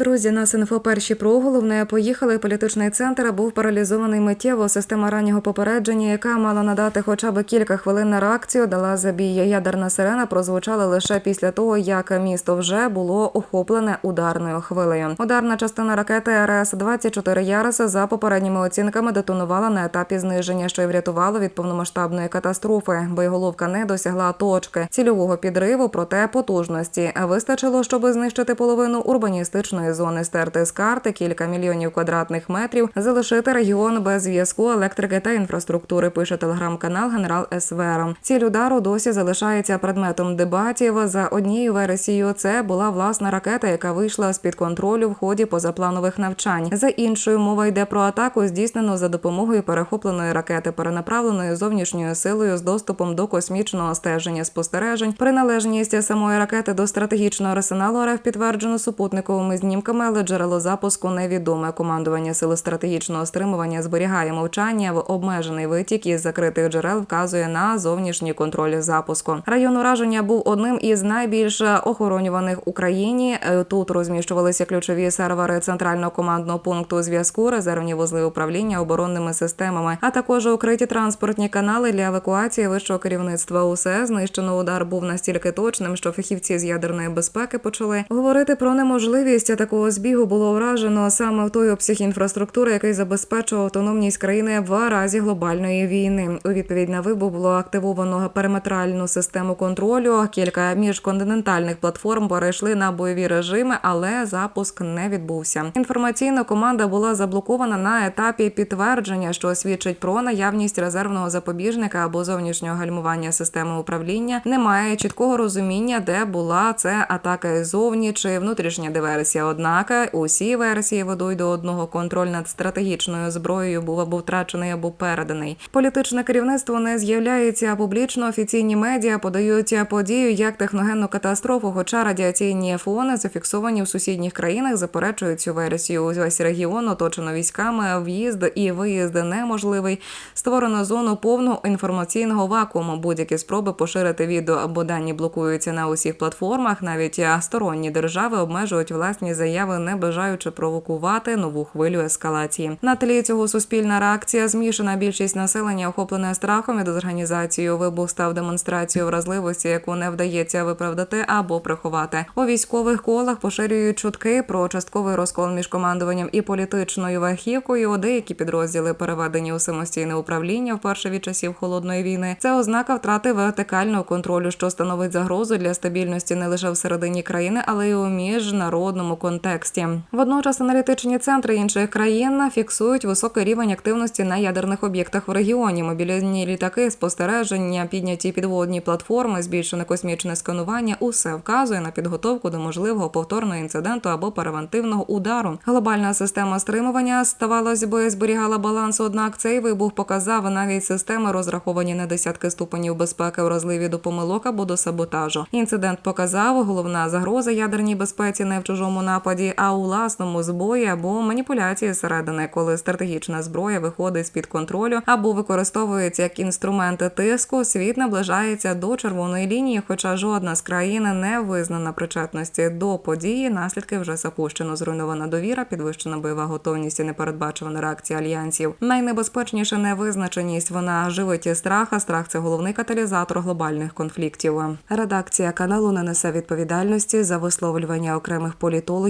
Друзі, нас інфо перші про головне поїхали. Політичний центр був паралізований миттєво. Система раннього попередження, яка мала надати хоча б кілька хвилин на реакцію, дала забій. Ядерна сирена прозвучала лише після того, як місто вже було охоплене ударною хвилею. Ударна частина ракети РС 24 Ярос за попередніми оцінками детонувала на етапі зниження, що й врятувало від повномасштабної катастрофи. Боєголовка не досягла точки цільового підриву, проте потужності вистачило, щоб знищити половину урбаністичної зони, стерти з карти кілька мільйонів квадратних метрів, залишити регіон без зв'язку, електрики та інфраструктури. Пише телеграм-канал Генерал СВР. Ціль удару досі залишається предметом дебатів. За однією версією, це була власна ракета, яка вийшла з під контролю в ході позапланових навчань. За іншою мова йде про атаку, здійснену за допомогою перехопленої ракети, перенаправленої зовнішньою силою з доступом до космічного стеження спостережень. Приналежність самої ракети до стратегічного арсеналу РФ підтверджено супутниковими знімками, але джерело запуску невідоме. Командування сили стратегічного стримування зберігає мовчання. В обмежений витік із закритих джерел вказує на зовнішній контроль запуску. Район ураження був одним із найбільш охоронюваних в Україні. Е, Тут розміщувалися ключові сервери центрального командного пункту зв'язку, резервні вузли управління оборонними системами, а також укриті транспортні канали для евакуації вищого керівництва. Усе знищено удар був настільки точним, що фахівці з ядерної безпеки почали говорити про неможливість такого збігу. Було вражено саме в той обсяг інфраструктури, який забезпечував автономність країни в разі глобальної війни. У відповідь на вибух було активовано периметральну систему контролю. Кілька міжконтинентальних платформ перейшли на бойові режими, але запуск не відбувся. Інформаційна команда була заблокована на етапі підтвердження, що свідчить про наявність резервного запобіжника або зовнішнього гальмування системи управління. Немає чіткого розуміння, де була це атака ззовні чи внутрішня диверсія. Однак усі версії ведуть до одного контроль над стратегічною зброєю був або втрачений, або переданий. Політичне керівництво не з'являється публічно. Офіційні медіа подають подію як техногенну катастрофу, хоча радіаційні фони зафіксовані в сусідніх країнах, заперечують цю версію. Весь регіон оточено військами. В'їзд і виїзд неможливий. Створено зону повного інформаційного вакууму. Будь-які спроби поширити відео або дані блокуються на усіх платформах. Навіть сторонні держави обмежують власні заяви, не бажаючи провокувати нову хвилю ескалації. На тлі цього суспільна реакція змішана більшість населення охоплене страхом і дезорганізацією. Вибух став демонстрацією вразливості, яку не вдається виправдати або приховати. У військових колах поширюють чутки про частковий розкол між командуванням і політичною верхівкою. Деякі підрозділи переведені у самостійне управління вперше від часів холодної війни. Це ознака втрати вертикального контролю, що становить загрозу для стабільності не лише всередині країни, але й у міжнародному контексті. Водночас аналітичні центри інших країн фіксують високий рівень активності на ядерних об'єктах в регіоні. Мобільні літаки, спостереження, підняті підводні платформи, збільшене космічне сканування. Усе вказує на підготовку до можливого повторного інциденту або превентивного удару. Глобальна система стримування ставалось би зберігала баланс. Однак цей вибух показав навіть системи, розраховані на десятки ступенів безпеки, вразливі до помилок або до саботажу. Інцидент показав головна загроза ядерній безпеці не в чужому нападі, а у власному збої або маніпуляції зсередини, коли стратегічна зброя виходить з під контролю або використовується як інструменти тиску. Світ наближається до червоної лінії, хоча жодна з країн не визнана причетності до події. Наслідки вже запущено. Зруйнована довіра, підвищена бойова готовність і непередбачувана реакція альянсів. Найнебезпечніше невизначеність. Вона живить страх, а страх це головний каталізатор глобальних конфліктів. Редакція каналу не несе відповідальності за висловлювання окремих політологів,